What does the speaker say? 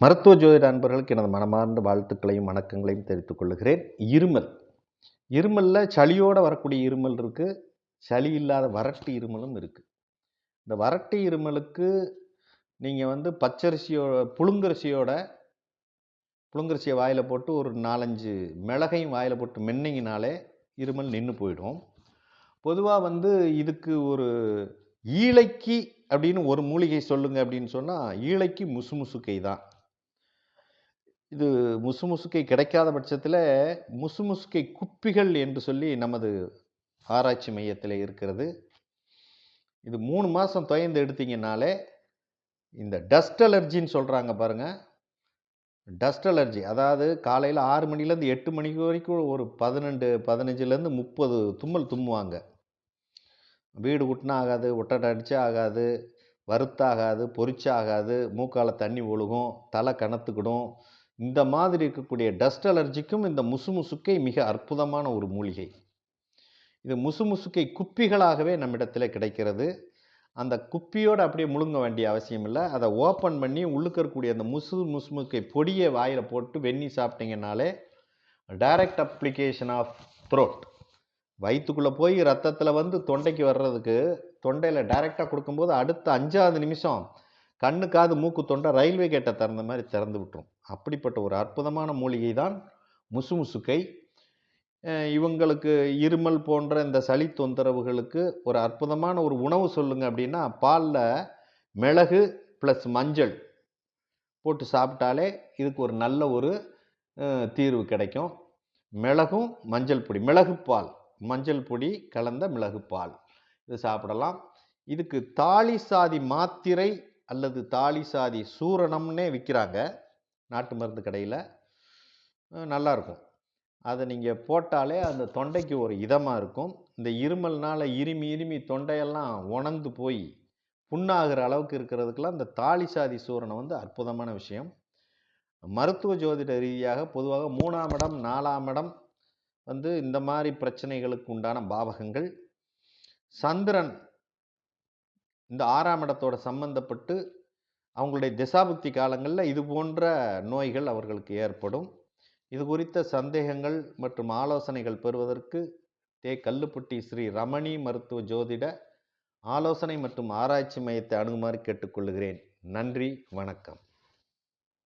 மருத்துவ ஜோதிட அன்பர்களுக்கு எனது மனமார்ந்த வாழ்த்துக்களையும் வணக்கங்களையும் தெரிவித்துக் கொள்கிறேன். இருமல். இருமலில் சளியோடு வரக்கூடிய இருமல் இருக்குது சளி இல்லாத வறட்டு இருமலும் இருக்குது இந்த வறட்டு இருமலுக்கு நீங்கள் வந்து பச்சரிசியோ புழுங்கரிசியோட புழுங்கரிசியை வாயில் போட்டு ஒரு நாலஞ்சு மிளகையும் வாயில் போட்டு மென்னிங்கனாலே இருமல் நின்று போயிடும். பொதுவாக வந்து இதுக்கு ஒரு ஈழைக்கு அப்படின்னு ஒரு மூலிகை சொல்லுங்கள் அப்படின்னு சொன்னால் ஈழைக்கு முசுமுசுக்கை தான். இது முசுமுசுக்கை கிடைக்காத பட்சத்தில் முசுமுசுக்கை குப்பிகள் என்று சொல்லி நமது ஆராய்ச்சி மையத்தில் இருக்கிறது. இது மூணு மாதம் துயந்து எடுத்தீங்கனாலே இந்த டஸ்ட் அலர்ஜின்னு சொல்கிறாங்க பாருங்கள் டஸ்ட் அலர்ஜி அதாவது காலையில் ஆறு மணிலேருந்து எட்டு மணிக்கு வரைக்கும் ஒரு பதினெண்டு பதினஞ்சுலேருந்து முப்பது தும்மல் தும்முவாங்க. வீடு ஊட்டினா ஆகாது ஒட்டடை அடித்தா ஆகாது வறுத்தாகாது பொரிச்சாகாது மூக்கால் தண்ணி ஒழுகும் தலை கனத்துக்கிடும் இந்த மாதிரி இருக்கக்கூடிய டஸ்ட் அலர்ஜிக்கும் இந்த முசுமுசுக்கை மிக அற்புதமான ஒரு மூலிகை. இது முசுமுசுக்கை குப்பிகளாகவே நம்மிடத்தில் கிடைக்கிறது. அந்த குப்பியோடு அப்படியே முழுங்க வேண்டிய அவசியம் இல்லை. அதை ஓப்பன் பண்ணி உள்ளுக்க இருக்கக்கூடிய அந்த முசு முசுமுக்கை பொடியை வாயில் போட்டு வெந்நி சாப்பிட்டீங்கனாலே டைரக்ட் அப்ளிகேஷன் ஆஃப் த்ரோட் வயிற்றுக்குள்ளே போய் ரத்தத்தில் வந்து தொண்டைக்கு வர்றதுக்கு தொண்டையில் டைரெக்டாக கொடுக்கும்போது அடுத்த அஞ்சாவது நிமிஷம் கண்ணு காது மூக்கு தொண்டை ரயில்வே கேட்டை திறந்த மாதிரி திறந்து விட்டுரும். அப்படிப்பட்ட ஒரு அற்புதமான மூலிகை தான் முசுமுசுக்கை இவங்களுக்கு இருமல் போன்ற இந்த சளி தொந்தரவுகளுக்கு ஒரு அற்புதமான ஒரு உணவு சொல்லுங்க அப்படின்னா பாலில் மிளகு ப்ளஸ் மஞ்சள் போட்டு சாப்பிட்டாலே இதுக்கு ஒரு நல்ல ஒரு தீர்வு கிடைக்கும். மிளகும் மஞ்சள் பொடி மிளகு பால் மஞ்சள் பொடி கலந்த மிளகு பால் இது சாப்பிடலாம். இதுக்கு தாலி சாதி மாத்திரை அல்லது தாலி சாதி சூரணம்னே விற்கிறாங்க நாட்டு மருந்து கடையில் நல்லாயிருக்கும் அதை நீங்கள் போட்டாலே அந்த தொண்டைக்கு ஒரு இதமாக இருக்கும். இந்த இருமல்னால் இருமி இருமி தொண்டையெல்லாம் உணர்ந்து போய் புண்ணாகிற அளவுக்கு இருக்கிறதுக்கெல்லாம் இந்த தாலி சாதி சூரணம் வந்து அற்புதமான விஷயம். மருத்துவ ஜோதிட ரீதியாக பொதுவாக மூணாம் இடம் நாலாம் இடம் வந்து இந்த மாதிரி பிரச்சனைகளுக்கு உண்டான பாவகங்கள். சந்திரன் இந்த ஆறாம் இடத்தோட சம்பந்தப்பட்டு அவங்களுடைய திசாபுக்தி காலங்களில் இது போன்ற நோய்கள் அவர்களுக்கு ஏற்படும். இது குறித்த சந்தேகங்கள் மற்றும் ஆலோசனைகள் பெறுவதற்கு தே. கல்லுப்பட்டி ஸ்ரீ. ரமணி மருத்துவ ஜோதிட ஆலோசனை மற்றும் ஆராய்ச்சி மையத்தை அணுகுமாறு கேட்டுக்கொள்கிறேன். நன்றி வணக்கம்.